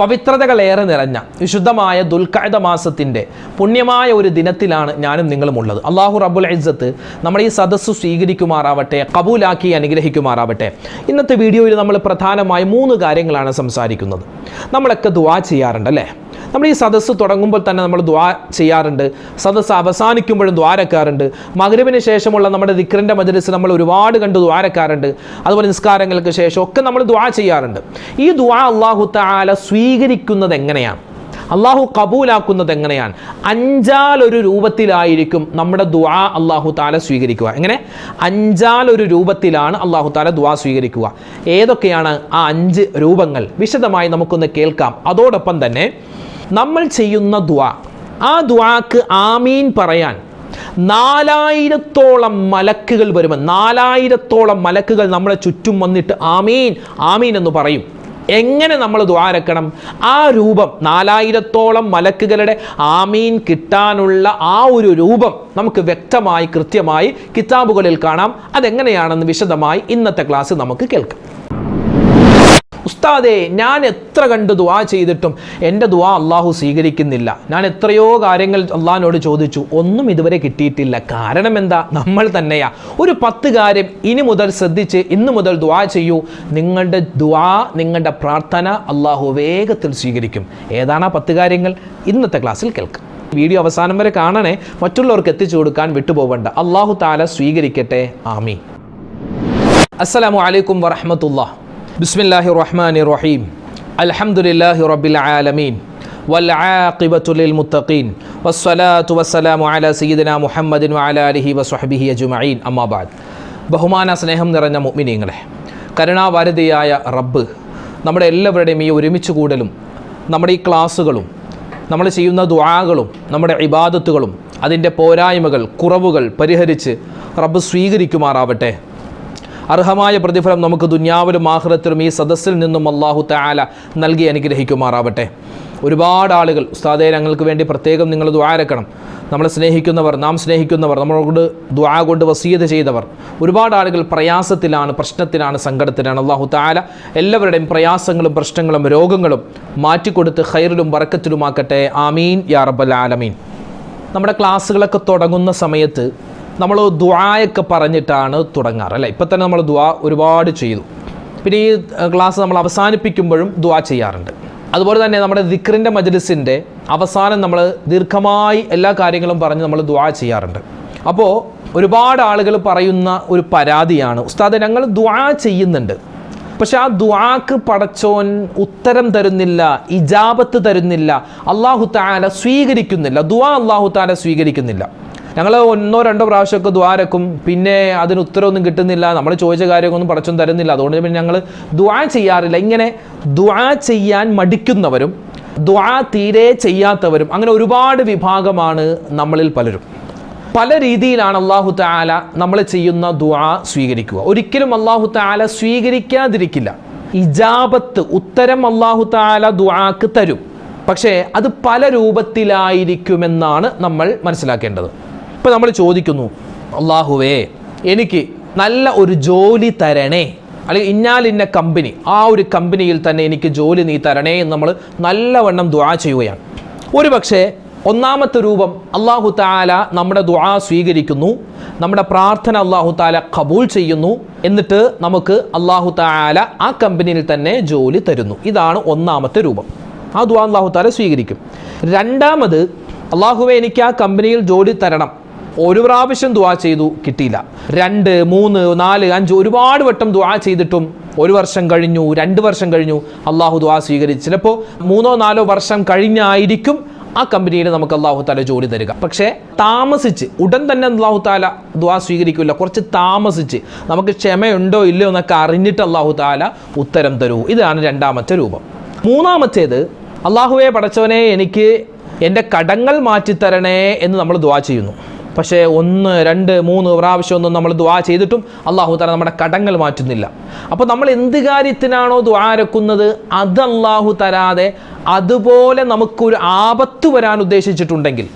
പവിത്രതകളേറെ നിറഞ്ഞ വിശുദ്ധമായ ദുൽഖഅദ മാസത്തിന്റെ പുണ്യമായ ഒരു ദിനത്തിലാണ് ഞാനും നിങ്ങളും ഉള്ളത് അള്ളാഹു റബ്ബുൽ ഇസ്സത്ത് നമ്മുടെ ഈ സദസ്സ് സ്വീകരിക്കുമാറാവട്ടെ കബൂലാക്കി അനുഗ്രഹിക്കുമാറാവട്ടെ. ഇന്നത്തെ വീഡിയോയിൽ നമ്മൾ പ്രധാനമായി മൂന്ന് കാര്യങ്ങളാണ് സംസാരിക്കുന്നത്. നമ്മളൊക്കെ ദുവാ ചെയ്യാറുണ്ട് അല്ലേ നമ്മൾ ഈ സദസ്സ് തുടങ്ങുമ്പോൾ തന്നെ നമ്മൾ ദ്വാ ചെയ്യാറുണ്ട്. സദസ്സ് അവസാനിക്കുമ്പോഴും ദ്വാരക്കാറുണ്ട് മകരവിന് ശേഷമുള്ള നമ്മുടെ ദിക്രന്റെ മജലിസ് നമ്മൾ ഒരുപാട് കണ്ട് ദ്വാരക്കാറുണ്ട് അതുപോലെ നിസ്കാരങ്ങൾക്ക് ശേഷം ഒക്കെ നമ്മൾ ദ്വാ ചെയ്യാറുണ്ട്. ഈ ദ്വാ അള്ളാഹു താല സ്വീകരിക്കുന്നത് എങ്ങനെയാണ്? അള്ളാഹു കബൂലാക്കുന്നത് എങ്ങനെയാണ്? അഞ്ചാലൊരു രൂപത്തിലായിരിക്കും നമ്മുടെ ദുആ അള്ളാഹു താല സ്വീകരിക്കുക. എങ്ങനെ? അഞ്ചാലൊരു രൂപത്തിലാണ് അള്ളാഹു താല ദുആ സ്വീകരിക്കുക. ഏതൊക്കെയാണ് ആ അഞ്ച് രൂപങ്ങൾ? വിശദമായി നമുക്കൊന്ന് കേൾക്കാം. അതോടൊപ്പം തന്നെ നമ്മൾ ചെയ്യുന്ന ദുആ. ആ ദുആക്ക് ആമീൻ പറയാൻ നാലായിരത്തോളം മലക്കുകൾ വരുമ്പോൾ നാലായിരത്തോളം മലക്കുകൾ നമ്മളെ ചുറ്റും വന്നിട്ട് ആമീൻ ആമീൻ എന്ന് പറയും. എങ്ങനെ നമ്മൾ ദ്വാരക്കണം ആ രൂപം നാലായിരത്തോളം മലക്കുകളുടെ ആമീൻ കിട്ടാനുള്ള ആ ഒരു രൂപം നമുക്ക് വ്യക്തമായി കൃത്യമായി കിതാബുകളിൽ കാണാം. അതെങ്ങനെയാണെന്ന് വിശദമായി ഇന്നത്തെ ക്ലാസ് നമുക്ക് കേൾക്കാം. ഉസ്താദേ ഞാൻ എത്ര കണ്ട് ദുവാ ചെയ്തിട്ടും എന്റെ ദുവാ അള്ളാഹു സ്വീകരിക്കുന്നില്ല. ഞാൻ എത്രയോ കാര്യങ്ങൾ അള്ളാഹിനോട് ചോദിച്ചു. ഒന്നും ഇതുവരെ കിട്ടിയിട്ടില്ല. കാരണം എന്താ? നമ്മൾ തന്നെയാ. ഒരു പത്ത് കാര്യം ഇനി മുതൽ ശ്രദ്ധിച്ച് ഇന്ന് മുതൽ ദുവാ ചെയ്യൂ. നിങ്ങളുടെ ദുവാ നിങ്ങളുടെ പ്രാർത്ഥന അള്ളാഹു വേഗത്തിൽ സ്വീകരിക്കും. ഏതാണ് ആ പത്ത് കാര്യങ്ങൾ? ഇന്നത്തെ ക്ലാസ്സിൽ കേൾക്കാം. വീഡിയോ അവസാനം വരെ കാണണേ. മറ്റുള്ളവർക്ക് എത്തിച്ചു കൊടുക്കാൻ വിട്ടുപോകണ്ട അള്ളാഹു താല സ്വീകരിക്കട്ടെ. ആമി അസ്സലാമു അലൈക്കും വറഹമത്തുള്ള ബിസ്മില്ലാഹി റഹ്മാനി റഹീം അൽഹംദുലില്ലാഹി റബ്ബിൽ ആലമീൻ والعاقبة للمتقين والصلاة والسلام على سيدنا محمد وعلى آله وصحبه أجمعين أما بعد ബഹുമാന സ്നേഹം നിറഞ്ഞ മുഅ്മിനീങ്ങളെ കരുണാവാരതിയായ റബ്ബ് നമ്മുടെ എല്ലാവരുടെയും ഈ ഒരുമിച്ച് കൂടലും നമ്മുടെ ഈ ക്ലാസ്സുകളും നമ്മൾ ചെയ്യുന്ന ദുആകളും നമ്മുടെ ഇബാദത്തുകളും അതിൻ്റെ പോരായ്മകൾ കുറവുകൾ പരിഹരിച്ച് റബ്ബ് സ്വീകരിക്കുമാറാവട്ടെ അർഹമായ പ്രതിഫലം നമുക്ക് ദുന്യാവിലും ആഹ്റത്തിലും ഈ സദസ്സിൽ നിന്നും അള്ളാഹു താല നൽകി അനുഗ്രഹിക്കുമാറാവട്ടെ. ഒരുപാട് ആളുകൾ ഉസ്താദെ ഞങ്ങൾക്ക് വേണ്ടി പ്രത്യേകം നിങ്ങൾ ദ്വാരക്കണം നമ്മളെ സ്നേഹിക്കുന്നവർ നാം സ്നേഹിക്കുന്നവർ നമ്മളോട് ദ്വാ കൊണ്ട് വസീത ചെയ്തവർ. ഒരുപാട് ആളുകൾ പ്രയാസത്തിലാണ് പ്രശ്നത്തിലാണ് സങ്കടത്തിലാണ്. അള്ളാഹു താല എല്ലാവരുടെയും പ്രയാസങ്ങളും പ്രശ്നങ്ങളും രോഗങ്ങളും മാറ്റിക്കൊടുത്ത് ഖൈറിലും വറക്കത്തിലുമാക്കട്ടെ ആമീൻ. യാ റബ്ബൽ ആലമീൻ. നമ്മുടെ ക്ലാസ്സുകളൊക്കെ തുടങ്ങുന്ന സമയത്ത് നമ്മൾ ദ്വായൊക്കെ പറഞ്ഞിട്ടാണ് തുടങ്ങാറ് അല്ലേ? ഇപ്പം തന്നെ നമ്മൾ ദ്വാ ഒരുപാട് ചെയ്തു. പിന്നെ ഈ ക്ലാസ് നമ്മൾ അവസാനിപ്പിക്കുമ്പോഴും ദ്വാ ചെയ്യാറുണ്ട്. അതുപോലെ തന്നെ നമ്മുടെ ദിക്റിന്റെ മജ്ലിസിന്റെ അവസാനം നമ്മൾ ദീർഘമായി എല്ലാ കാര്യങ്ങളും പറഞ്ഞ് നമ്മൾ ദ്വാ ചെയ്യാറുണ്ട്. അപ്പോൾ ഒരുപാട് ആളുകൾ പറയുന്ന ഒരു പരാതിയാണ് ഉസ്താദ് ഞങ്ങൾ ദ്വാ ചെയ്യുന്നുണ്ട്. പക്ഷെ ആ ദ്വാക്ക് പടച്ചോൻ ഉത്തരം തരുന്നില്ല ഇജാബത്ത് തരുന്നില്ല അള്ളാഹു താല സ്വീകരിക്കുന്നില്ല ദ്വാ അള്ളാഹു താല സ്വീകരിക്കുന്നില്ല. ഞങ്ങൾ ഒന്നോ രണ്ടോ പ്രാവശ്യമൊക്കെ ദ്വാരക്കും. പിന്നെ അതിന് ഉത്തരവൊന്നും കിട്ടുന്നില്ല. നമ്മൾ ചോദിച്ച കാര്യമൊന്നും പടച്ചോൻ തരുന്നില്ല. അതുകൊണ്ട് പിന്നെ ഞങ്ങൾ ദ്വാ ചെയ്യാറില്ല. ഇങ്ങനെ ദ്വാ ചെയ്യാൻ മടിക്കുന്നവരും ദ്വാ തീരെ ചെയ്യാത്തവരും അങ്ങനെ ഒരുപാട് വിഭാഗമാണ് നമ്മളിൽ പലരും. പല രീതിയിലാണ് അള്ളാഹു താല നമ്മൾ ചെയ്യുന്ന ദ്വാ സ്വീകരിക്കുക. ഒരിക്കലും അള്ളാഹു താല സ്വീകരിക്കാതിരിക്കില്ല. ഇജാബത്ത് ഉത്തരം അള്ളാഹു താല ദ്വാക്ക് തരും. പക്ഷേ അത് പല രൂപത്തിലായിരിക്കുമെന്നാണ് നമ്മൾ മനസ്സിലാക്കേണ്ടത്. ഇപ്പം നമ്മൾ ചോദിക്കുന്നു അള്ളാഹുവേ എനിക്ക് നല്ല ഒരു ജോലി തരണേ. അല്ലെങ്കിൽ ഇന്നാലിന്ന കമ്പനി ആ ഒരു കമ്പനിയിൽ തന്നെ എനിക്ക് ജോലി നീ തരണേ എന്ന് നമ്മൾ നല്ലവണ്ണം ദുആ ചെയ്യുകയാണ്. ഒരു പക്ഷേ ഒന്നാമത്തെ രൂപം അള്ളാഹു താല നമ്മുടെ ദുആ സ്വീകരിക്കുന്നു നമ്മുടെ പ്രാർത്ഥന അള്ളാഹു താല കബൂൾ ചെയ്യുന്നു എന്നിട്ട് നമുക്ക് അള്ളാഹു താല ആ കമ്പനിയിൽ തന്നെ ജോലി തരുന്നു. ഇതാണ് ഒന്നാമത്തെ രൂപം. ആ ദുആ അള്ളാഹു താല സ്വീകരിക്കും. രണ്ടാമത് അള്ളാഹുവെ എനിക്ക് ആ കമ്പനിയിൽ ജോലി തരണം. ഒരു പ്രാവശ്യം ദുവാ ചെയ്തു കിട്ടിയില്ല. രണ്ട് മൂന്ന് നാല് അഞ്ച് ഒരുപാട് വട്ടം ദുവാ ചെയ്തിട്ടും ഒരു വർഷം കഴിഞ്ഞു രണ്ട് വർഷം കഴിഞ്ഞു അള്ളാഹു ദുവാ സ്വീകരിച്ചു. ചിലപ്പോൾ മൂന്നോ നാലോ വർഷം കഴിഞ്ഞായിരിക്കും ആ കമ്പനിയിൽ നമുക്ക് അള്ളാഹു താല ജോലി തരിക. പക്ഷേ താമസിച്ച് ഉടൻ തന്നെ അള്ളാഹു താല ദ്വാ സ്വീകരിക്കില്ല കുറച്ച് താമസിച്ച് നമുക്ക് ക്ഷമയുണ്ടോ ഇല്ലയോ എന്നൊക്കെ അറിഞ്ഞിട്ട് അള്ളാഹു താല ഉത്തരം തരൂ. ഇതാണ് രണ്ടാമത്തെ രൂപം. മൂന്നാമത്തേത് അള്ളാഹുവെ പടച്ചവനെ എനിക്ക് എന്റെ കടങ്ങൾ മാറ്റിത്തരണേ എന്ന് നമ്മൾ ദ്വാ ചെയ്യുന്നു. പക്ഷേ ഒന്ന് രണ്ട് മൂന്ന് പ്രാവശ്യം ഒന്നും നമ്മൾ ദ്വാ ചെയ്തിട്ടും അള്ളാഹു താല നമ്മുടെ കടങ്ങൾ മാറ്റുന്നില്ല. അപ്പോൾ നമ്മൾ എന്ത് കാര്യത്തിനാണോ ദ്വാരക്കുന്നത് അത് അള്ളാഹു തരാതെ അതുപോലെ നമുക്കൊരു ആപത്ത് വരാൻ ഉദ്ദേശിച്ചിട്ടുണ്ടെങ്കിൽ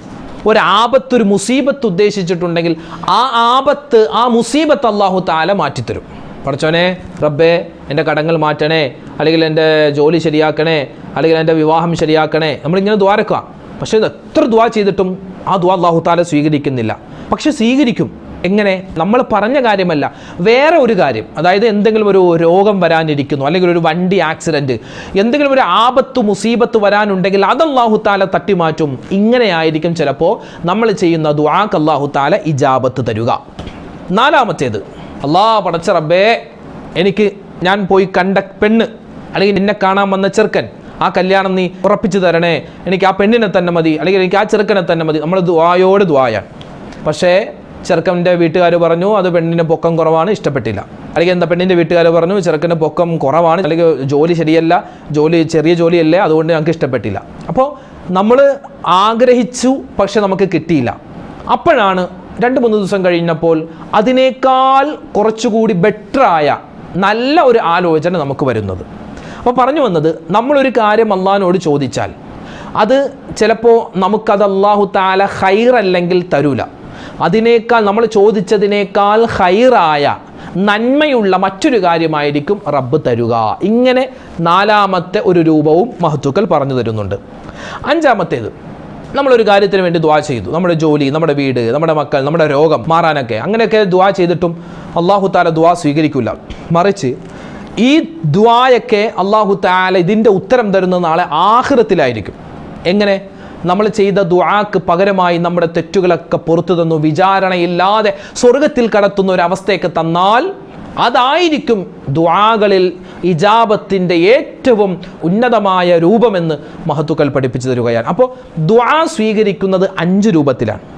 ഒരു ആപത്ത് ഒരു മുസീബത്ത് ഉദ്ദേശിച്ചിട്ടുണ്ടെങ്കിൽ ആ ആപത്ത് ആ മുസീബത്ത് അള്ളാഹു താല മാറ്റിത്തരും. പഠിച്ചോനെ റബ്ബേ എന്റെ കടങ്ങൾ മാറ്റണേ അല്ലെങ്കിൽ എന്റെ ജോലി ശരിയാക്കണേ അല്ലെങ്കിൽ എന്റെ വിവാഹം ശരിയാക്കണേ നമ്മളിങ്ങനെ ദ്വാരക്കുക പക്ഷേ ഇത് എത്ര ദ്വാ ചെയ്തിട്ടും ആ ദുവാ അള്ളാഹു താല സ്വീകരിക്കുന്നില്ല. പക്ഷെ സ്വീകരിക്കും. എങ്ങനെ? നമ്മൾ പറഞ്ഞ കാര്യമല്ല. വേറെ ഒരു കാര്യം. അതായത് എന്തെങ്കിലും ഒരു രോഗം വരാനിരിക്കുന്നു അല്ലെങ്കിൽ ഒരു വണ്ടി ആക്സിഡന്റ് എന്തെങ്കിലും ഒരു ആപത്ത് മുസീബത്ത് വരാനുണ്ടെങ്കിൽ അത് അള്ളാഹു താല തട്ടിമാറ്റും. ഇങ്ങനെയായിരിക്കും ചിലപ്പോൾ നമ്മൾ ചെയ്യുന്ന ദുവാക്ക് അള്ളാഹു താല ഇജാബത്ത് തരുക. നാലാമത്തേത് അള്ളാ പടച്ച റബ്ബേ എനിക്ക് ഞാൻ പോയി കണ്ട പെണ്ണ് അല്ലെങ്കിൽ എന്നെ കാണാൻ വന്ന ചെറുക്കൻ ആ കല്യാണം നീ ഉറപ്പിച്ചു തരണേ. എനിക്ക് ആ പെണ്ണിനെ തന്നെ മതി അല്ലെങ്കിൽ എനിക്ക് ആ ചെറുക്കനെ തന്നെ മതി. നമ്മൾ ദ്വായോട് ദ്വായ പക്ഷേ ചെറുക്കന്റെ വീട്ടുകാർ പറഞ്ഞു അത് പെണ്ണിന്റെ പൊക്കം കുറവാണ് ഇഷ്ടപ്പെട്ടില്ല. അല്ലെങ്കിൽ എന്താ പെണ്ണിന്റെ വീട്ടുകാർ പറഞ്ഞു ചെറുക്കന്റെ പൊക്കം കുറവാണ് അല്ലെങ്കിൽ ജോലി ശരിയല്ല ജോലി ചെറിയ ജോലിയല്ലേ അതുകൊണ്ട് ഞങ്ങൾക്ക് ഇഷ്ടപ്പെട്ടില്ല. അപ്പോൾ നമ്മൾ ആഗ്രഹിച്ചു പക്ഷെ നമുക്ക് കിട്ടിയില്ല. അപ്പോഴാണ് രണ്ട് മൂന്ന് ദിവസം കഴിഞ്ഞപ്പോൾ അതിനേക്കാൾ കുറച്ചുകൂടി ബെറ്ററായ നല്ല ഒരു ആലോചന നമുക്ക് വരുന്നത്. അപ്പോൾ പറഞ്ഞു വന്നത് നമ്മളൊരു കാര്യം അള്ളാഹിനോട് ചോദിച്ചാൽ അത് ചിലപ്പോൾ നമുക്കത് അള്ളാഹു താല ഹൈറല്ലെങ്കിൽ തരൂല. അതിനേക്കാൾ നമ്മൾ ചോദിച്ചതിനേക്കാൾ ഹൈറായ നന്മയുള്ള മറ്റൊരു കാര്യമായിരിക്കും റബ്ബ് തരുക. ഇങ്ങനെ നാലാമത്തെ ഒരു രൂപവും മഹത്തുക്കൾ പറഞ്ഞു തരുന്നുണ്ട്. അഞ്ചാമത്തേത് നമ്മളൊരു കാര്യത്തിന് വേണ്ടി ദ്വാ ചെയ്തു. നമ്മുടെ ജോലി നമ്മുടെ വീട് നമ്മുടെ മക്കൾ നമ്മുടെ രോഗം മാറാനൊക്കെ അങ്ങനെയൊക്കെ ദ്വാ ചെയ്തിട്ടും അള്ളാഹു താല ദ്വാ സ്വീകരിക്കില്ല മറിച്ച് ഈ ദ്വായൊക്കെ അള്ളാഹു താല ഇതിന്റെ ഉത്തരം തരുന്ന നാളെ ആഹൃത്തിലായിരിക്കും എങ്ങനെ? നമ്മൾ ചെയ്ത ദുആക്ക് പകരമായി നമ്മുടെ തെറ്റുകളൊക്കെ പുറത്തു തന്നു വിചാരണയില്ലാതെ സ്വർഗത്തിൽ കടത്തുന്ന ഒരു അവസ്ഥയൊക്കെ തന്നാൽ അതായിരിക്കും ദുആകളിൽ ഇജാബത്തിന്റെ ഏറ്റവും ഉന്നതമായ രൂപമെന്ന് മഹത്തുക്കൾ പഠിപ്പിച്ചു തരികയാണ്. അപ്പോൾ ദുആ സ്വീകരിക്കുന്നത് അഞ്ച് രൂപത്തിലാണ്.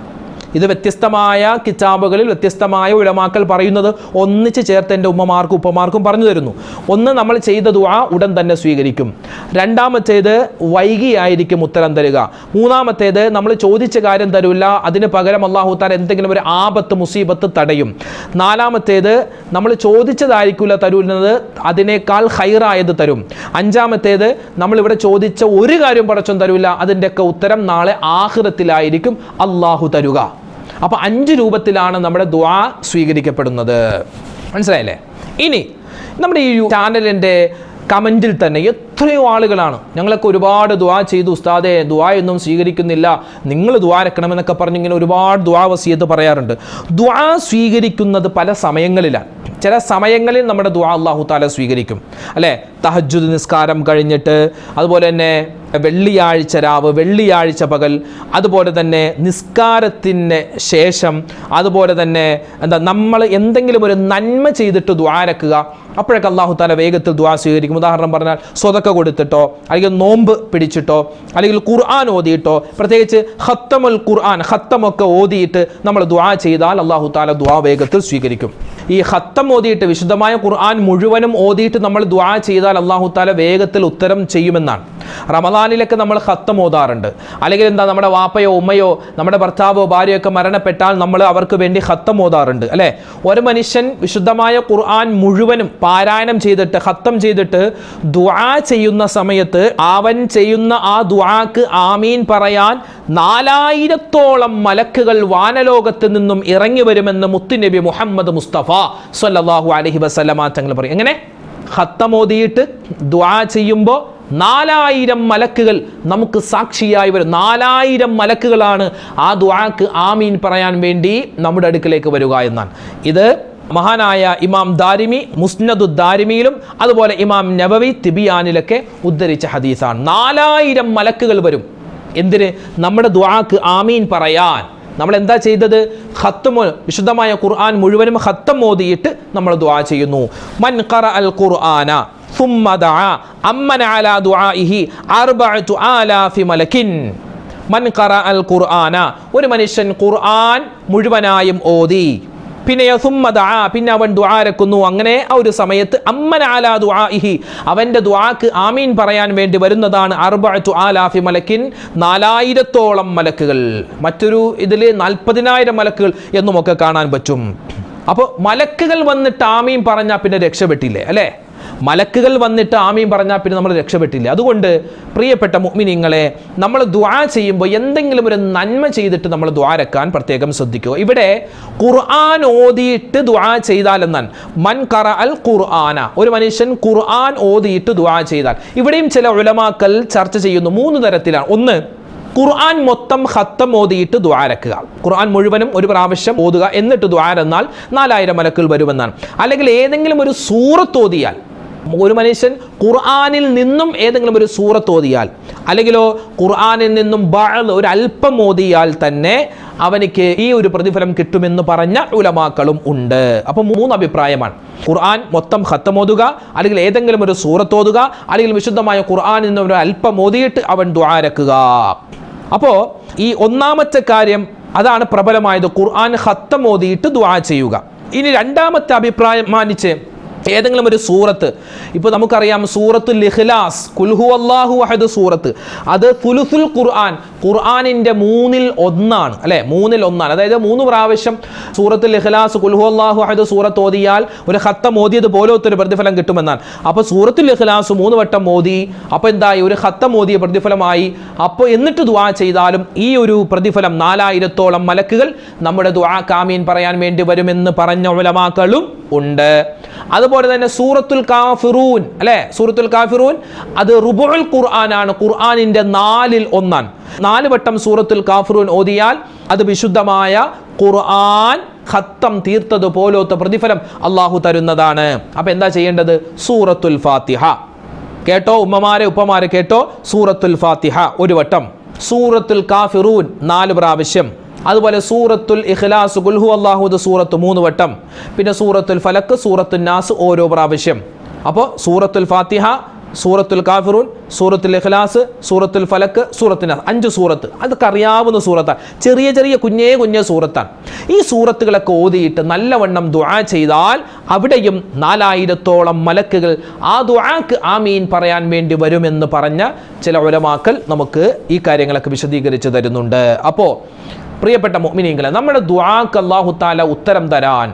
ഇത് വ്യത്യസ്തമായ കിതാബുകളിൽ വ്യത്യസ്തമായ ഉലമാക്കൾ പറയുന്നത് ഒന്നിച്ച് ചേർത്ത് എന്റെ ഉമ്മമാർക്കും ഉപ്പമാർക്കും പറഞ്ഞു തരുന്നു. ഒന്ന് നമ്മൾ ചെയ്ത ദുആ ഉടൻ തന്നെ സ്വീകരിക്കും. രണ്ടാമത്തേത് വൈകിയായിരിക്കും ഉത്തരം തരിക. മൂന്നാമത്തേത് നമ്മൾ ചോദിച്ച കാര്യം തരില്ല. അതിന് പകരം അള്ളാഹു താൻ എന്തെങ്കിലും ഒരു ആപത്ത് മുസീബത്ത് തടയും. നാലാമത്തേത് നമ്മൾ ചോദിച്ചതായിരിക്കില്ല തരുന്നത് അതിനേക്കാൾ ഹൈറായത് തരും. അഞ്ചാമത്തേത് നമ്മളിവിടെ ചോദിച്ച ഒരു കാര്യം പടച്ചും തരില്ല അതിന്റെയൊക്കെ ഉത്തരം നാളെ ആഹൃതത്തിലായിരിക്കും അള്ളാഹു തരുക. അപ്പോൾ അഞ്ച് രൂപത്തിലാണ് നമ്മുടെ ദ്വാ സ്വീകരിക്കപ്പെടുന്നത്. മനസ്സിലായില്ലേ? ഇനി നമ്മുടെ ഈ ചാനലിന്റെ കമന്റിൽ തന്നെ എത്രയോ ആളുകളാണ് ഞങ്ങളൊക്കെ ഒരുപാട് ദ്വാ ചെയ്തു. ഉസ്താദെ ഒന്നും സ്വീകരിക്കുന്നില്ല. നിങ്ങൾ ദ്വാരക്കണമെന്നൊക്കെ പറഞ്ഞു ഇങ്ങനെ ഒരുപാട് ദ്വാ വസീയത്ത് പറയാറുണ്ട്. ദ്വാ സ്വീകരിക്കുന്നത് പല സമയങ്ങളിലാണ് ചില സമയങ്ങളിൽ നമ്മുടെ ദ്വാ അള്ളാഹു താല സ്വീകരിക്കും. അല്ലേ? തഹജുദ് നിസ്കാരം കഴിഞ്ഞിട്ട് അതുപോലെ തന്നെ വെള്ളിയാഴ്ച രാവ് വെള്ളിയാഴ്ച പകൽ അതുപോലെ തന്നെ നിസ്കാരത്തിന് ശേഷം അതുപോലെ തന്നെ എന്താ നമ്മൾ എന്തെങ്കിലും ഒരു നന്മ ചെയ്തിട്ട് ദ്വാരക്കുക അപ്പോഴൊക്കെ അള്ളാഹു താല വേഗത്തിൽ ദ്വാ സ്വീകരിക്കും. ഉദാഹരണം പറഞ്ഞാൽ സ്വതക്ക കൊടുത്തിട്ടോ അല്ലെങ്കിൽ നോമ്പ് പിടിച്ചിട്ടോ അല്ലെങ്കിൽ ഖുർആൻ ഓതിയിട്ടോ പ്രത്യേകിച്ച് ഹത്തമുൽ ഖുർആൻ ഹത്തമൊക്കെ ഓതിയിട്ട് നമ്മൾ ദ്വാ ചെയ്താൽ അള്ളാഹു താല ദ്വാ വേഗത്തിൽ സ്വീകരിക്കും. ഈ ഹത്തം ഓതിയിട്ട് വിശുദ്ധമായ ഖുർആൻ മുഴുവനും ഓതിയിട്ട് നമ്മൾ ദ്വാ ചെയ്താൽ അള്ളാഹു താല വേഗത്തിൽ ഉത്തരം ചെയ്യുമെന്നാണ്. റമദാനിലൊക്കെ നമ്മൾ ഹത്തം ഓതാറുണ്ട് അല്ലെങ്കിൽ എന്താ നമ്മുടെ വാപ്പയോ ഉമ്മയോ നമ്മുടെ ഭർത്താവോ ഭാര്യയോ ഒക്കെ മരണപ്പെട്ടാൽ നമ്മൾ അവർക്ക് വേണ്ടി ഹത്തം ഓതാറുണ്ട് അല്ലേ? ഒരു മനുഷ്യൻ വിശുദ്ധമായ ഖുർആൻ മുഴുവനും പാരായണം ചെയ്തിട്ട് ഹത്തം ചെയ്തിട്ട് ദുആ ചെയ്യുന്ന സമയത്ത് അവൻ ചെയ്യുന്ന ആ ദുആക്ക് ആമീൻ പറയാൻ നാലായിരത്തോളം മലക്കുകൾ വാനലോകത്ത് നിന്നും ഇറങ്ങി വരുമെന്ന് മുത്തുനബി മുഹമ്മദ് മുസ്തഫ സല്ലാഹു അലഹി വസ്ലമാ തങ്ങൾ പറയും. എങ്ങനെ? ഹത്തമോതിയിട്ട് ദുആ ചെയ്യുമ്പോൾ നാലായിരം മലക്കുകൾ നമുക്ക് സാക്ഷിയായി വരും. നാലായിരം മലക്കുകളാണ് ആ ദ്വാക്ക് ആമീൻ പറയാൻ വേണ്ടി നമ്മുടെ അടുക്കിലേക്ക് വരിക എന്നാണ്. ഇത് മഹാനായ ഇമാം ദാരിമി മുസ്നദു ദാരിമിയിലും അതുപോലെ ഇമാം നബവി തിബിയാനിലൊക്കെ ഉദ്ധരിച്ച ഹദീസാണ്. നാലായിരം മലക്കുകൾ വരും. എന്തിന്? നമ്മുടെ ദ്വാക്ക് ആമീൻ പറയാൻ. നമ്മൾ എന്താ ചെയ്തത് ഖത്തമോ വിശുദ്ധമായ ഖുർആൻ മുഴുവനും ഖത്തം ഓതിയിട്ട് നമ്മൾ ദ്വാ ചെയ്യുന്നു മൻ ഖറ അൽ ഖുർആന ثم دعا أمن على دعائه أربعة آلاف ملك മൻ ഖറ അൽ ഖുർആന ഒരു മനുഷ്യൻ ഖുർആൻ മുഴുവനായും ഓതി പിന്നെ പിന്നെ അവൻ ദുആരക്കുന്നു അങ്ങനെ ആ ഒരു സമയത്ത് അമ്മന ആലാ ദുആഇഹി അവന്റെ ദുആക്ക് ആമീൻ പറയാൻ വേണ്ടി വരുന്നതാണ് അർബഅത്തു ആലാഫി മലക്കിൻ നാലായിരത്തോളം മലക്കുകൾ. മറ്റൊരു ഇതിൽ നാൽപ്പതിനായിരം മലക്കുകൾ എന്നുമൊക്കെ കാണാൻ പറ്റും. അപ്പോൾ മലക്കുകൾ വന്നിട്ട് ആമീൻ പറഞ്ഞാൽ പിന്നെ രക്ഷപ്പെട്ടില്ലേ അല്ലേ? മലക്കുകൾ വന്നിട്ട് ആമീൻ പറഞ്ഞാൽ പിന്നെ നമ്മൾ രക്ഷപ്പെട്ടില്ല. അതുകൊണ്ട് പ്രിയപ്പെട്ട മുഅ്മിനീങ്ങളെ നമ്മൾ ദ്വാ ചെയ്യുമ്പോൾ എന്തെങ്കിലും ഒരു നന്മ ചെയ്തിട്ട് നമ്മൾ ദ്വാരക്കാൻ പ്രത്യേകം ശ്രദ്ധിക്കുക. ഇവിടെ ഖുർആൻ ഓതിയിട്ട് ദ്വാ ചെയ്താൽ എന്നാൽ മൻ കറ അൽ ഖുർആന ഒരു മനുഷ്യൻ ഖുർആൻ ഓതിയിട്ട് ദ്വാ ചെയ്താൽ. ഇവിടെയും ചില ഉലമാക്കൽ ചർച്ച ചെയ്യുന്നു മൂന്ന് തരത്തിലാണ്. ഒന്ന് ഖുർആൻ മൊത്തം ഹത്തം ഓതിയിട്ട് ദ്വാരക്കുക ഖുർആൻ മുഴുവനും ഒരു പ്രാവശ്യം ഓതുക എന്നിട്ട് ദ്വാരെന്നാൽ നാലായിരം മലക്കുകൾ വരുമെന്നാണ്. അല്ലെങ്കിൽ ഏതെങ്കിലും ഒരു സൂറത്ത് ഓതിയാൽ ഒരു മനുഷ്യൻ ഖുർആാനിൽ നിന്നും ഏതെങ്കിലും ഒരു സൂറത്ത് ഓതിയാൽ അല്ലെങ്കിലോ ഖുർആാനിൽ നിന്നും ബാഴ് ഒരു അല്പം ഓതിയാൽ തന്നെ അവനിക്ക് ഈ ഒരു പ്രതിഫലം കിട്ടുമെന്ന് പറഞ്ഞ ഉലമാക്കളും ഉണ്ട്. അപ്പോൾ മൂന്ന് അഭിപ്രായമാണ്. ഖുർആൻ മൊത്തം ഖത്തമോതുക അല്ലെങ്കിൽ ഏതെങ്കിലും ഒരു സൂറത്ത് ഓതുക അല്ലെങ്കിൽ വിശുദ്ധമായ ഖുർആനിൽ നിന്നും ഒരു അല്പം ഓതിയിട്ട് അവൻ ദ്വാരക്കുക അപ്പോൾ ഈ ഒന്നാമത്തെ കാര്യം അതാണ് പ്രബലമായത്. ഖുർആൻ ഖത്തം ഓതിയിട്ട് ദ്വാ ചെയ്യുക. ഇനി രണ്ടാമത്തെ അഭിപ്രായം മാനിച്ച് ഏതെങ്കിലും ഒരു സൂറത്ത്. ഇപ്പോൾ നമുക്കറിയാം സൂറത്തുൽ ഇഖ്ലാസ് കുൽഹു അള്ളാഹു അഹദ് സൂറത്ത്. അത് തുലുസുൽ ഖുർആൻ ഖുർആാനിന്റെ മൂന്നിൽ ഒന്നാണ് അല്ലേ? മൂന്നിൽ ഒന്നാണ്. അതായത് മൂന്ന് പ്രാവശ്യം സൂറത്തുൽ ഇഖ്ലാസ് കുൽഹു അള്ളാഹു അഹദ് സൂറത്ത് ഓതിയാൽ ഒരു ഖത്തം ഓതിയത് പോലത്തെ ഒരു പ്രതിഫലം കിട്ടുമെന്നാണ്. അപ്പോൾ സൂറത്തുൽ ഇഖ്ലാസ് മൂന്ന് വട്ടം ഓതി അപ്പോൾ എന്തായി? ഒരു ഖത്തം ഓതിയ പ്രതിഫലമായി. അപ്പോൾ എന്നിട്ട് ദുആ ചെയ്താലും ഈ ഒരു പ്രതിഫലം നാലായിരത്തോളം മലക്കുകൾ നമ്മുടെ ദുആ കാമീൻ പറയാൻ വേണ്ടി വരുമെന്ന് പറഞ്ഞ ഉലമാക്കളും ഉണ്ട്. അതുപോലെ തന്നെ സൂറത്തുൽ കാഫിറൂൻ അല്ലെ? സൂറത്തുൽ കാഫിറൂൻ അത് റുബുൽ ഖുർആനാണ്. ഖുർആനിന്റെ നാലിൽ ഒന്നാണ്. നാല് വട്ടം സൂറത്തുൽ കാഫിറൂൻ ഓതിയാൽ അത് വിശുദ്ധമായ ഖുർആൻ ഖത്തം തീർത്തത് പോലത്തെ പ്രതിഫലം അള്ളാഹു തരുന്നതാണ്. അപ്പൊ എന്താ ചെയ്യേണ്ടത്? സൂറത്തുൽ ഫാത്തിഹ. കേട്ടോ? ഉമ്മമാരെ ഉപ്പമാരെ കേട്ടോ? സൂറത്തുൽ ഫാത്തിഹ. ഒരു വട്ടം. സൂറത്തുൽ കാഫിറൂൻ നാല് പ്രാവശ്യം. അതുപോലെ സൂറത്തുൽ ഇഖ്ലാസ് ഗുൽഹു അള്ളാഹുദ് സൂറത്ത് മൂന്ന് വട്ടം. പിന്നെ സൂറത്തുൽ ഫലക്ക് സൂറത്തുൽ നാസ് ഓരോ പ്രാവശ്യം. അപ്പോൾ സൂറത്തുൽ ഫാത്തിഹ സൂറത്തുൽ കാഫിറൂൻ സൂറത്തുൽ ഇഖ്ലാസ് സൂറത്തുൽ ഫലക്ക് സൂറത്തുൽ നാസ്. അഞ്ച് സൂറത്ത്. അതൊക്കെ അറിയാവുന്ന സൂറത്താണ്. ചെറിയ ചെറിയ കുഞ്ഞേ കുഞ്ഞേ സൂറത്താണ്. ഈ സൂറത്തുകളൊക്കെ ഓതിയിട്ട് നല്ലവണ്ണം ദുആ ചെയ്താൽ അവിടെയും നാലായിരത്തോളം മലക്കുകൾ ആ ദുആക്ക് ആമീൻ പറയാൻ വേണ്ടി വരുമെന്ന് പറഞ്ഞ ചില ഉലമാക്കൽ നമുക്ക് ഈ കാര്യങ്ങളൊക്കെ വിശദീകരിച്ച് തരുന്നുണ്ട്. അപ്പോൾ പ്രിയപ്പെട്ട മൊമിനിങ്ങളെ നമ്മുടെ ദ്വാക്ക് അള്ളാഹു താല ഉത്തരം തരാൻ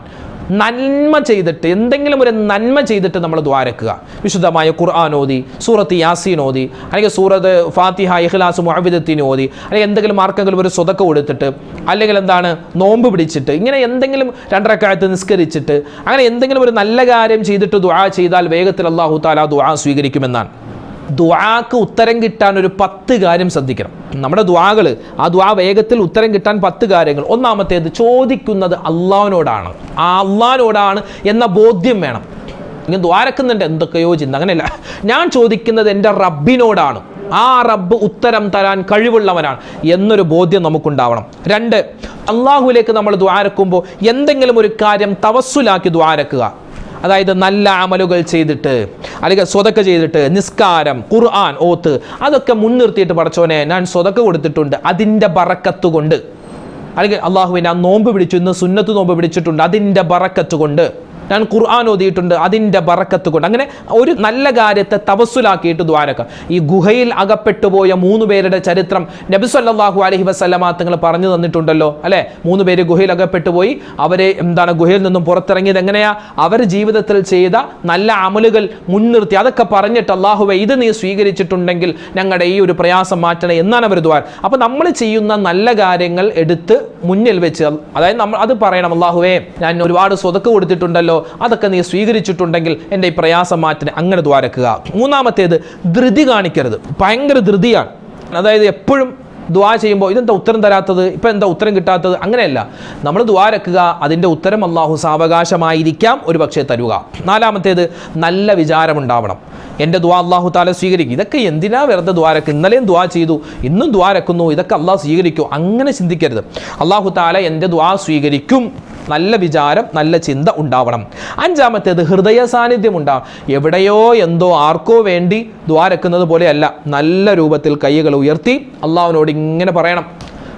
നന്മ ചെയ്തിട്ട് എന്തെങ്കിലും ഒരു നന്മ ചെയ്തിട്ട് നമ്മൾ ദ്വാരക്കുക വിശുദ്ധമായ ഖുർആൻ ഓതി സൂറത്ത് യാസീൻ ഓതി അല്ലെങ്കിൽ സൂറത്ത് ഫാത്തിഹ ഇഖ്ലാസ് മുഹബിദത്തിന് ഓതി അല്ലെങ്കിൽ എന്തെങ്കിലും ആർക്കെങ്കിലും ഒരു സ്വതക്ക കൊടുത്തിട്ട് അല്ലെങ്കിൽ എന്താണ് നോമ്പ് പിടിച്ചിട്ട് ഇങ്ങനെ എന്തെങ്കിലും രണ്ടരക്കാലത്ത് നിസ്കരിച്ചിട്ട് അങ്ങനെ എന്തെങ്കിലും ഒരു നല്ല കാര്യം ചെയ്തിട്ട് ദ്വാ ചെയ്താൽ വേഗത്തിൽ അള്ളാഹു താല ദ്വാ സ്വീകരിക്കുമെന്നാണ്. ദ്വാക്ക് ഉത്തരം കിട്ടാൻ ഒരു പത്ത് കാര്യം ശ്രദ്ധിക്കണം. നമ്മുടെ ദ്വാകൾ ആ ദ്വാ വേഗത്തിൽ ഉത്തരം കിട്ടാൻ പത്ത് കാര്യങ്ങൾ. ഒന്നാമത്തേത് ചോദിക്കുന്നത് അള്ളാഹിനോടാണ് ആ അള്ളാഹിനോടാണ് എന്ന ബോധ്യം വേണം. ഇങ്ങനെ ദ്വാരക്കുന്നുണ്ട് എന്തൊക്കെയോ ചിന്ത. അങ്ങനെയല്ല. ഞാൻ ചോദിക്കുന്നത് എന്റെ റബ്ബിനോടാണ്. ആ റബ്ബ് ഉത്തരം തരാൻ കഴിവുള്ളവനാണ് എന്നൊരു ബോധ്യം നമുക്കുണ്ടാവണം. രണ്ട് അള്ളാഹുവിലേക്ക് നമ്മൾ ദ്വാരക്കുമ്പോൾ എന്തെങ്കിലും ഒരു കാര്യം തവസ്സുലാക്കി ദ്വാരക്കുക അതായത് നല്ല അമലുകൾ ചെയ്തിട്ട് അല്ലെങ്കിൽ സ്വതക്ക ചെയ്തിട്ട് നിസ്കാരം ഖുർആൻ ഓത്ത് അതൊക്കെ മുൻനിർത്തിയിട്ട് പടച്ചോനെ ഞാൻ സ്വതക്ക കൊടുത്തിട്ടുണ്ട്. അതിന്റെ ബറക്കത്ത് കൊണ്ട് അല്ലെങ്കിൽ അള്ളാഹുവിനെ ആ നോമ്പ് പിടിച്ചു ഇന്ന് സുന്നത്ത് നോമ്പ് പിടിച്ചിട്ടുണ്ട്. അതിന്റെ ബറക്കത്ത് കൊണ്ട് ഞാൻ ഖുർആൻ ഓതിയിട്ടുണ്ട് അതിന്റെ ബറക്കത്ത് കൊണ്ട് അങ്ങനെ ഒരു നല്ല കാര്യത്തെ തവസ്സുലാക്കിയിട്ട് ദ്വാരക്ക. ഈ ഗുഹയിൽ അകപ്പെട്ടു പോയ മൂന്ന് പേരുടെ ചരിത്രം നബി സല്ലാഹു അലഹി വസല്ലമ തങ്ങൾ പറഞ്ഞു തന്നിട്ടുണ്ടല്ലോ അല്ലെ? മൂന്ന് പേര് ഗുഹയിൽ അകപ്പെട്ടു പോയി അവരെ എന്താണ് ഗുഹയിൽ നിന്നും പുറത്തിറങ്ങിയത് എങ്ങനെയാ? അവർ ജീവിതത്തിൽ ചെയ്ത നല്ല അമലുകൾ മുൻനിർത്തി. അതൊക്കെ പറഞ്ഞിട്ട് അള്ളാഹുവെ ഇത് നീ സ്വീകരിച്ചിട്ടുണ്ടെങ്കിൽ ഞങ്ങളുടെ ഈ ഒരു പ്രയാസം മാറ്റണേ എന്നാണ് അവർ ദ്വാര. അപ്പോൾ നമ്മൾ ചെയ്യുന്ന നല്ല കാര്യങ്ങൾ എടുത്ത് മുന്നിൽ വെച്ച് അതായത് നമ്മൾ അത് പറയണം അള്ളാഹുവേ ഞാൻ ഒരുപാട് സ്വതക്ക് കൊടുത്തിട്ടുണ്ടല്ലോ അതൊക്കെ നീ സ്വീകരിച്ചിട്ടുണ്ടെങ്കിൽ എന്റെ ഈ പ്രയാസം മാറ്റി അങ്ങനെ ദ്വാരക്കുക. മൂന്നാമത്തേത് ധൃതി കാണിക്കരുത്. ഭയങ്കര ധൃതിയാണ്. അതായത് എപ്പോഴും ദ്വാ ചെയ്യുമ്പോൾ ഇതെന്താ ഉത്തരം തരാത്തത്? ഇപ്പം എന്താ ഉത്തരം കിട്ടാത്തത്? അങ്ങനെയല്ല. നമ്മൾ ദ്വാരക്കുക അതിന്റെ ഉത്തരം അള്ളാഹു സാവകാശമായിരിക്കാം ഒരു പക്ഷേ തരുക. നാലാമത്തേത് നല്ല വിചാരമുണ്ടാവണം എന്റെ ദ്വാ അള്ളാഹു താല സ്വീകരിക്കും. ഇതൊക്കെ എന്തിനാ വെറുതെ ദ്വാരക്ക് ഇന്നലെയും ദ്വാ ചെയ്തു ഇന്നും ദ്വാരക്കുന്നു ഇതൊക്കെ അള്ളാഹു സ്വീകരിക്കും. അങ്ങനെ ചിന്തിക്കരുത്. അള്ളാഹു താല എന്റെ ദ്വാ സ്വീകരിക്കും. നല്ല വിചാരം നല്ല ചിന്ത ഉണ്ടാവണം. അഞ്ചാമത്തേത് ഹൃദയ സാന്നിധ്യം ഉണ്ടാവും എവിടെയോ എന്തോ ആർക്കോ വേണ്ടി ദ്വാരക്കുന്നത് പോലെയല്ല. നല്ല രൂപത്തിൽ കൈകൾ ഉയർത്തി അള്ളാഹുവിനോട് ഇങ്ങനെ പറയണം.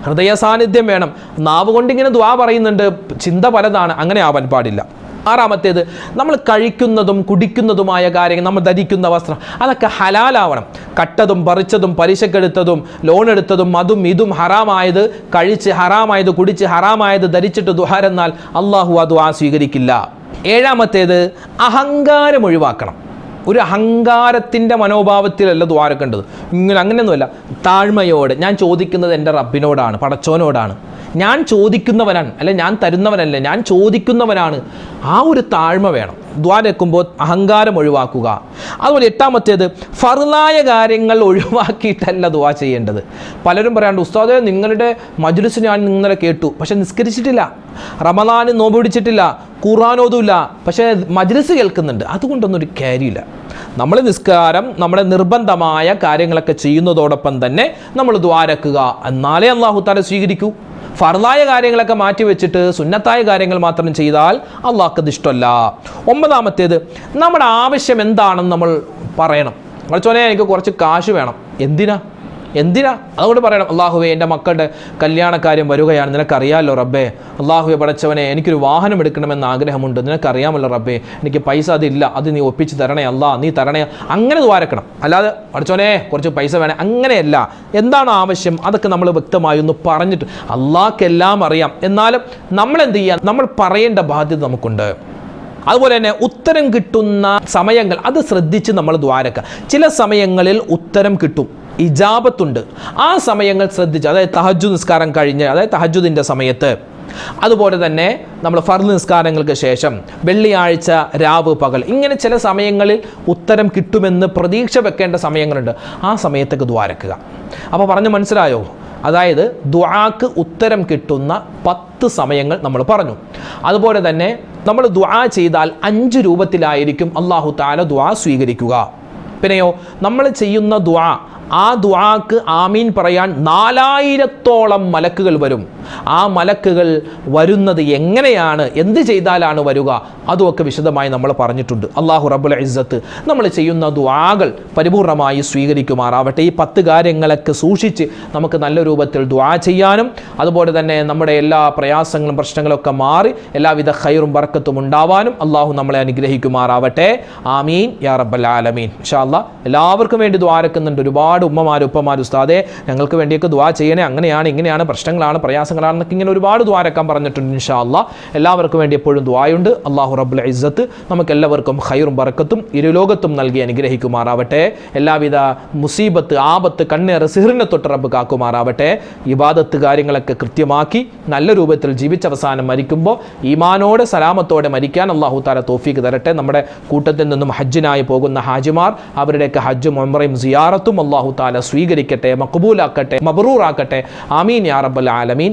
ഹൃദയ സാന്നിധ്യം വേണം. നാവ് കൊണ്ട് ഇങ്ങനെ ദ്വാ പറയുന്നുണ്ട്. ചിന്ത പലതാണ്. അങ്ങനെ ആവാൻ പാടില്ല. ആറാമത്തേത് നമ്മൾ കഴിക്കുന്നതും കുടിക്കുന്നതുമായ കാര്യങ്ങൾ നമ്മൾ ധരിക്കുന്ന വസ്ത്രം അതൊക്കെ ഹലാലാവണം. കട്ടതും പറിച്ചതും പലിശക്കെടുത്തതും ലോൺ എടുത്തതും അതും ഇതും ഹറാമായത് കഴിച്ച് ഹറാമായത് കുടിച്ച് ഹറാമായത് ധരിച്ചിട്ട് ദുഹാരെന്നാൽ അള്ളാഹു അത് ആ സ്വീകരിക്കില്ല. ഏഴാമത്തേത് അഹങ്കാരം ഒഴിവാക്കണം. ഒരു അഹങ്കാരത്തിന്റെ മനോഭാവത്തിലല്ല ദ്വാരക്കേണ്ടത് ഇങ്ങനെ അങ്ങനെയൊന്നുമല്ല. താഴ്മയോടെ ഞാൻ ചോദിക്കുന്നത് എന്റെ റബ്ബിനോടാണ് പടച്ചോനോടാണ്. ഞാൻ ചോദിക്കുന്നവനാണ് അല്ലെ ഞാൻ തരുന്നവനല്ല ഞാൻ ചോദിക്കുന്നവനാണ്. ആ ഒരു താഴ്മ വേണം. ദ്വാരക്കുമ്പോൾ അഹങ്കാരം ഒഴിവാക്കുക. അതുപോലെ എട്ടാമത്തേത് ഫറുലായ കാര്യങ്ങൾ ഒഴിവാക്കിയിട്ടല്ല ദ്വാ ചെയ്യേണ്ടത്. പലരും പറയാണ്ട് ഉസ്താദെ നിങ്ങളുടെ മജുലിസ് ഞാൻ ഇന്നലെ കേട്ടു പക്ഷെ നിസ്കരിച്ചിട്ടില്ല. റമദാന് നോമ്പ് പിടിച്ചിട്ടില്ല ഖുറാനോതുമില്ല പക്ഷേ മജ്ലിസ് കേൾക്കുന്നുണ്ട്. അതുകൊണ്ടൊന്നും ഒരു കാര്യമില്ല നമ്മൾ നിസ്കാരം നമ്മുടെ നിർബന്ധമായ കാര്യങ്ങളൊക്കെ ചെയ്യുന്നതോടൊപ്പം തന്നെ നമ്മൾ ദ്വാരക്കുക. എന്നാലേ അള്ളാഹു താല സ്വീകരിക്കൂ. ഫർലായ കാര്യങ്ങളൊക്കെ മാറ്റി വെച്ചിട്ട് സുന്നത്തായ കാര്യങ്ങൾ മാത്രം ചെയ്താൽ അള്ളാഹ്ക്കത് ഇഷ്ടമല്ല. ഒമ്പതാമത്തേത് നമ്മുടെ ആവശ്യം എന്താണെന്ന് നമ്മൾ പറയണം. കുറച്ചോനെ എനിക്ക് കുറച്ച് കാശ് വേണം. എന്തിനാ? എന്തിനാ? അതുകൊണ്ട് പറയണം. അള്ളാഹുവെ എന്റെ മക്കളുടെ കല്യാണക്കാര്യം വരികയാണ്. നിനക്കറിയാമല്ലോ റബ്ബേ? അള്ളാഹുവെ പടച്ചവനെ എനിക്കൊരു വാഹനം എടുക്കണമെന്ന് ആഗ്രഹമുണ്ട്. നിനക്കറിയാമല്ലോ റബ്ബേ? എനിക്ക് പൈസ അതില്ല. അത് നീ ഒപ്പിച്ച് തരണേ അല്ലാ. നീ തരണേ. അങ്ങനെ ദ്വാരക്കണം അല്ലാതെ പടച്ചോനെ കുറച്ച് പൈസ വേണേ. അങ്ങനെയല്ല. എന്താണ് ആവശ്യം? അതൊക്കെ നമ്മൾ വ്യക്തമായി ഒന്ന് പറഞ്ഞിട്ട് അള്ളാഹ്ക്കെല്ലാം അറിയാം. എന്നാലും നമ്മൾ എന്ത് ചെയ്യാം? നമ്മൾ പറയേണ്ട ബാധ്യത നമുക്കുണ്ട്. അതുപോലെ തന്നെ ഉത്തരം കിട്ടുന്ന സമയങ്ങൾ അത് ശ്രദ്ധിച്ച് നമ്മൾ ദ്വാരക്കുക ചില സമയങ്ങളിൽ ഉത്തരം കിട്ടും. ഇജാബത്തുണ്ട്. ആ സമയങ്ങൾ ശ്രദ്ധിച്ച് അതായത് തഹജു നിസ്കാരം കഴിഞ്ഞ് അതായത് തഹജുദിന്റെ സമയത്ത്. അതുപോലെ തന്നെ നമ്മൾ ഫർദ് നിസ്കാരങ്ങൾക്ക് ശേഷം വെള്ളിയാഴ്ച രാവ് പകൽ. ഇങ്ങനെ ചില സമയങ്ങളിൽ ഉത്തരം കിട്ടുമെന്ന് പ്രതീക്ഷ വെക്കേണ്ട സമയങ്ങളുണ്ട്. ആ സമയത്തേക്ക് ദ്വാരക്കുക അപ്പോൾ പറഞ്ഞു മനസ്സിലായോ? അതായത് ദ്വാക്ക് ഉത്തരം കിട്ടുന്ന പത്ത് സമയങ്ങൾ നമ്മൾ പറഞ്ഞു. അതുപോലെ തന്നെ നമ്മൾ ദ്വാ ചെയ്താൽ അഞ്ച് രൂപത്തിലായിരിക്കും അള്ളാഹു താല ദ്വാ സ്വീകരിക്കുക. പിന്നെയോ നമ്മൾ ചെയ്യുന്ന ദ്വാ ആ ദ്വാക്ക് ആമീൻ പറയാൻ നാലായിരത്തോളം മലക്കുകൾ വരും. ആ മലക്കുകൾ വരുന്നത് എങ്ങനെയാണ്? എന്ത് ചെയ്താലാണ് വരിക? അതുമൊക്കെ വിശദമായി നമ്മൾ പറഞ്ഞിട്ടുണ്ട്. അള്ളാഹു റബുൽ ഇസ്സത്ത് നമ്മൾ ചെയ്യുന്ന ദ്വാകൾ പരിപൂർണമായി സ്വീകരിക്കുമാറാവട്ടെ. ഈ പത്ത് കാര്യങ്ങളൊക്കെ സൂക്ഷിച്ച് നമുക്ക് നല്ല രൂപത്തിൽ ദ്വാ ചെയ്യാനും അതുപോലെ തന്നെ നമ്മുടെ എല്ലാ പ്രയാസങ്ങളും പ്രശ്നങ്ങളൊക്കെ മാറി എല്ലാവിധ ഖൈറും ബർക്കത്തും ഉണ്ടാവാനും അള്ളാഹു നമ്മളെ അനുഗ്രഹിക്കുമാറാവട്ടെ. ആമീൻ. യാ റബ്ബൽ ആലമീൻ. ഇൻഷാ അല്ലാ എല്ലാവർക്കും വേണ്ടി ദ്വാരക്കുന്നുണ്ട് ഒരുപാട് ഉമ്മമാരും ഉപ്പമാരും ഉസ്താദെ ഞങ്ങൾക്ക് വേണ്ടിയൊക്കെ ദ്വാ ചെയ്യണേ. അങ്ങനെയാണ് ഇങ്ങനെയാണ് പ്രശ്നങ്ങളാണ് പ്രയാസങ്ങളാണെന്നൊക്കെ ഇങ്ങനെ ഒരുപാട് ദ്വാരക്കാൻ പറഞ്ഞിട്ടുണ്ട് ഇൻഷാ അല്ലാ എല്ലാവർക്കും വേണ്ടി എപ്പോഴും ദ്വായുണ്ട് അള്ളാഹു റബ്ബുൽ ഇസ്സത്ത് നമുക്ക് എല്ലാവർക്കും ഹൈറും ബർക്കത്തും ഇരുലോകത്തും നൽകി അനുഗ്രഹിക്കുമാറാവട്ടെ. എല്ലാവിധ മുസീബത്ത് ആപത്ത് കണ്ണേറ് സിഹറിനെ തൊട്ട് റബ്ബ് കാക്കുമാറാവട്ടെ. ഇബാദത്ത് കാര്യങ്ങളൊക്കെ കൃത്യമാക്കി നല്ല രൂപത്തിൽ ജീവിച്ചവസാനം മരിക്കുമ്പോൾ ഈമാനോടെ സലാമത്തോടെ മരിക്കാൻ അള്ളാഹു താല തോഫീക്ക് തരട്ടെ. നമ്മുടെ കൂട്ടത്തിൽ നിന്നും ഹജ്ജിനായി പോകുന്ന ഹാജിമാർ അവരുടെയൊക്കെ ഹജ്ജും ഒമ്രയും സിയാറത്തും അള്ളാഹു താല സ്വീകരിക്കട്ടെ മക്ബൂലാക്കട്ടെ മബറൂറാക്കട്ടെ. ആമീൻ യാ റബ്ബൽ ആലമീൻ.